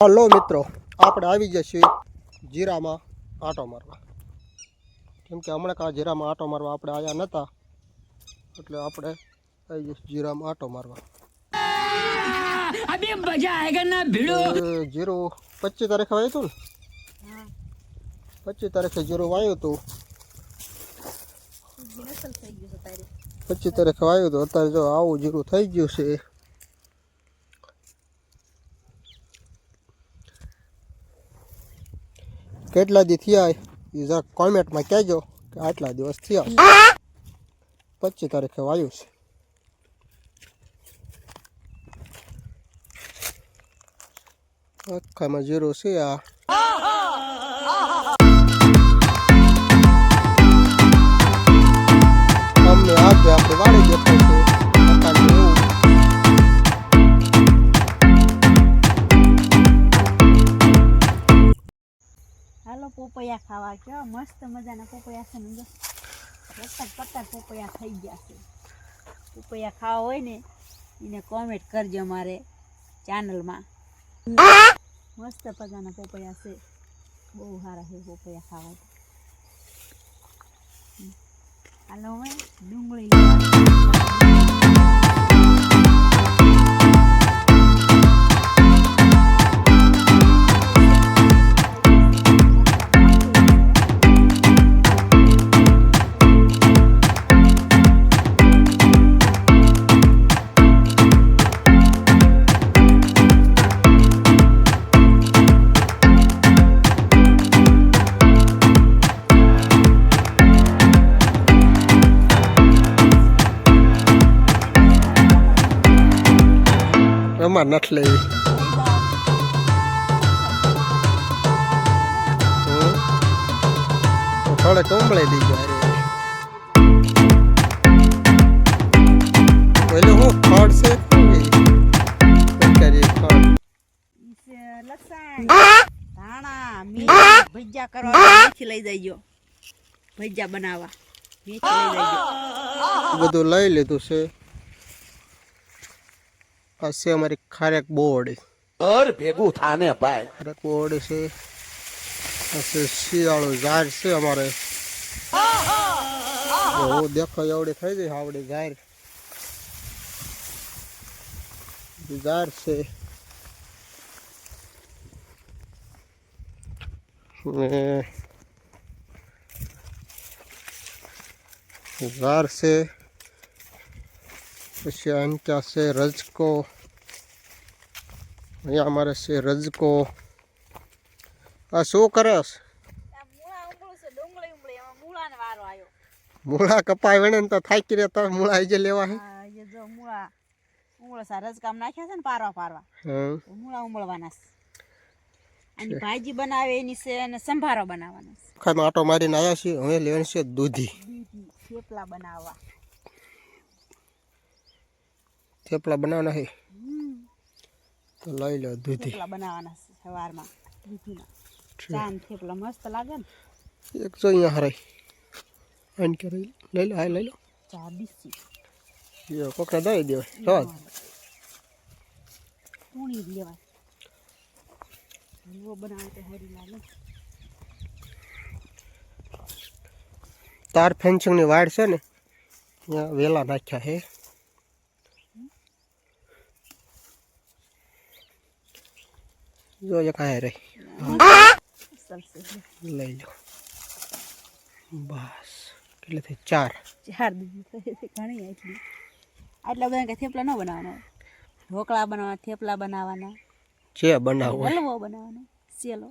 Hello મિત્રો આપણે આવી જઈએ જીરામાં આંટો મારવા. કેમ કે હમણાં કાં જીરામાં આંટો મારવા આપણે આવ્યા નહોતા એટલે આપણે આવી જઈશું જીરામાં આંટો મારવા. જીરું પચીસ તારીખે વાયું હતું ને? પચીસ તારીખે જીરું વાયું હતું પચીસ તારીખે વાયું હતું અત્યારે જો આવું જીરું થઈ ગયું છે. કેટલા દી થયા એ? કોમેન્ટમાં કહેજો કે આટલા દિવસ થયા. પચીસ તારીખે વાયુ છે. આખામાં જીરો છે આ. પોપૈયા ખાવા કેવા મસ્ત મજાના પોપૈયા છે ને જો પત્તા પત્તા પોપૈયા થઈ ગયા છે. પોપૈયા ખાવા હોય ને, એને કોમેન્ટ કરજો મારે ચેનલમાં મસ્ત મજાના પોપૈયા છે. બહુ સારા છે પોપૈયા ખાવા તો. હાલો હવે ડુંગળી અમાર નથી લેવી અરે પેલું હું. ખડ છે? ભજીયા કરવા લઈ જઈજો. ભજીયા બનાવવા. બધું લઈ લીધું છે. આ છે અમારી ખારેક બોર્ડ. ઘર ભેગું થાને ભાઈ. ખારેક બોર્ડ છે. આ છે શિયાળો ઝાડ છે અમારે. બહુ દેખાય એવડી થઈ જાય આવડી ઝાડ. ઝાડ છે. ઝાડ છે. પછી અંત્યા છે રજકો. અહીંયા અમારે છે રજકો. આ શું કરસ મૂળા મૂળા કપાય વેણે તો થાકી રહેતા મૂળા આજે લેવા હે. જો મૂળા. ઉંબળો સારા જ કામ નાખ્યા છે ને પારવા પારવા. મૂળા ઉમળવાના આની ભાજી બનાવે એની છે અને સંભારો બનાવવાનો આટો મારીને આવ્યા છીએ હવે લેવાની છે દૂધી. દૂધી થેપલા બનાવવા. થેપલા બનાવવાના છે. તો લઈ લો દૂધી. થેપલા બનાવવાના છે સવારમાં દૂધીના. ચાન થેપલા મસ્ત લાગે ને. એક જો અહીંયા હરાય આને કે લઈ લો હા લઈ લો. ચા બીસી એ કોકને દઈ દેવાય. રવા પૂણી લેવાય. હલવો બનાવે હરી લાગે. તાર ફેન્સિંગની વાડ છે ને ત્યાં વેલા નાખ્યા હે જો એક આ રહી લઈ લો બસ કેટલે થઈ ચાર ચાર ઘણી આટલી આટલા બધા કે થેપલા ન બનાવવાના ઢોકળા બનાવવાના થેપલા બનાવવાના જે બનાવવું હલવો બનાવવાનો સેલો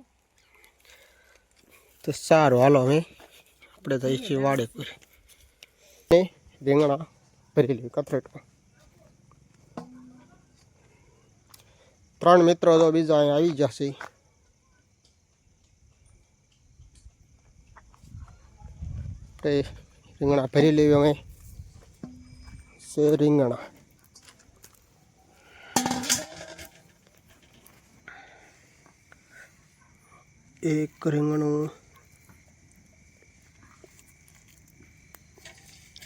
તો સારું હાલો હવે આપણે છીએ વાડે પૂરી રીંગણા ભરી લઈએ કથરેટમાં ત્રણ મિત્રો તો બીજા અહીંયા આવી જશે તે રીંગણા ભરી લેવી અમે. છે રીંગણા. એક રીંગણું.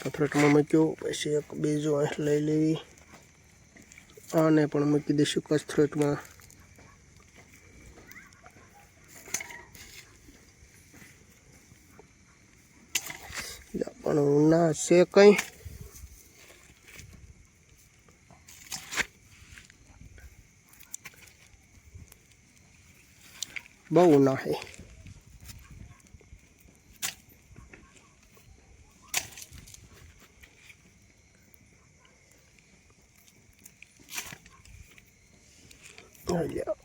કથરટમાં મૂક્યું, પછી એક બીજું અહીં લઈ લેવી. આને પણ મૂકી દઈશું કથરોટમાં પણ ના છે કંઈ. બહુ ના હે. અલ્યા.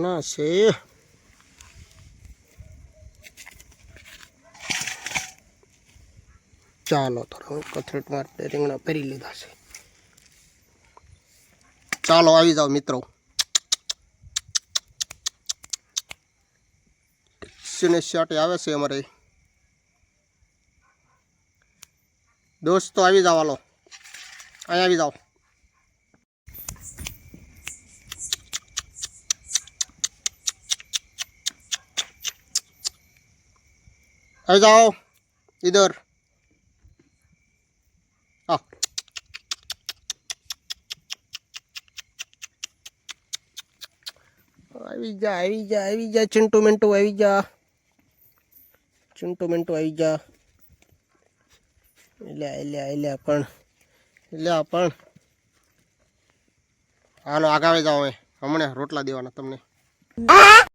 ના છે ચાલો તો હવે કથરટ માટે રીંગણા ભરી લીધા છે ચાલો આવી જાઓ મિત્રો સિને શાટે આવે છે અમારે દોસ્તો આવી જાઓ હાલો અહીં આવી જાઓ આવી જાઓ. ઇધર હા. આવી જા આવી જા આવી જા, ચિંટુ મિન્ટુ આવી જા. ચિંટુ મિન્ટુ આવી જા. એટલે એટલે એટલે પણ એટલે પણ. હાલો આગાવે જાઓ હમણાં રોટલા દેવાના તમને.